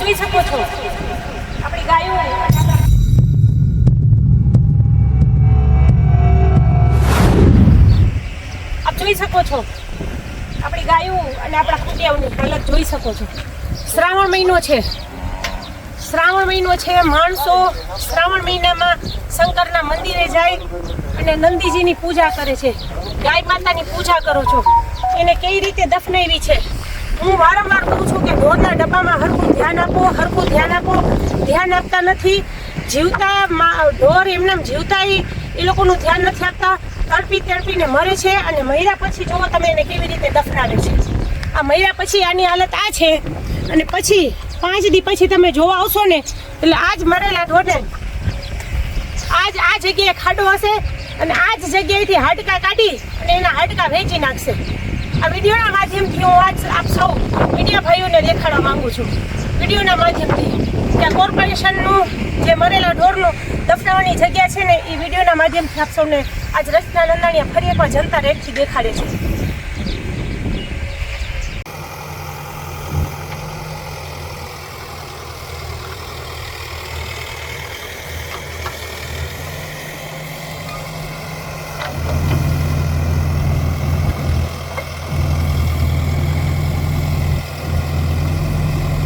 જોઈ શકો છો. આપણી ગાયો. આપ જોઈ શકો છો. આપણી ગાયો અને આપણા કુટિયાઓની હાલત જોઈ શકો છો. શ્રાવણ મહિનો છે. શ્રાવણ મહિનો છે, માણસો શ્રાવણ મહિનામાં શંકરના મંદિરે જાય અને નંદીજીની પૂજા કરે છે. ગાય માતાની પૂજા કરો છો. એને કઈ રીતે દફનાવી છે? હું વારંવાર ઢોરના ડબ્બામાં હરખું ધ્યાન આપો, હરખું ધ્યાન આપો. ધ્યાન આપતા નથી. જીવતા ઢોર એમને જીવતા એ લોકોનું ધ્યાન નથી આપતા. તડપી તડપીને મરે છે અને મર્યા પછી જુઓ તમે એને કેવી રીતે દફનાવે છે. આ મર્યા પછી આની હાલત આ છે. અને પછી પાંચ દી પછી તમે જોવા આવશો ને, એટલે આ જ મરેલા ઢોરને આજ આ જગ્યાએ ખાડો હશે અને આ જ જગ્યાએથી હાડકા કાઢી અને એના હાડકા વેચી નાખશે. આ વિડીયોના માધ્યમથી હું આજ આપ સૌ મીડિયા ભાઈઓને દેખાડવા માંગુ છું. વિડીયોના માધ્યમથી ત્યાં કોર્પોરેશનનું જે મરેલા ઢોરનું દફનાવાની જગ્યા છે ને, એ વિડીયોના માધ્યમથી આપ સૌને આજ રચના નંદાણીયા ફરી એકવાર જનતા રેટથી દેખાડે છે.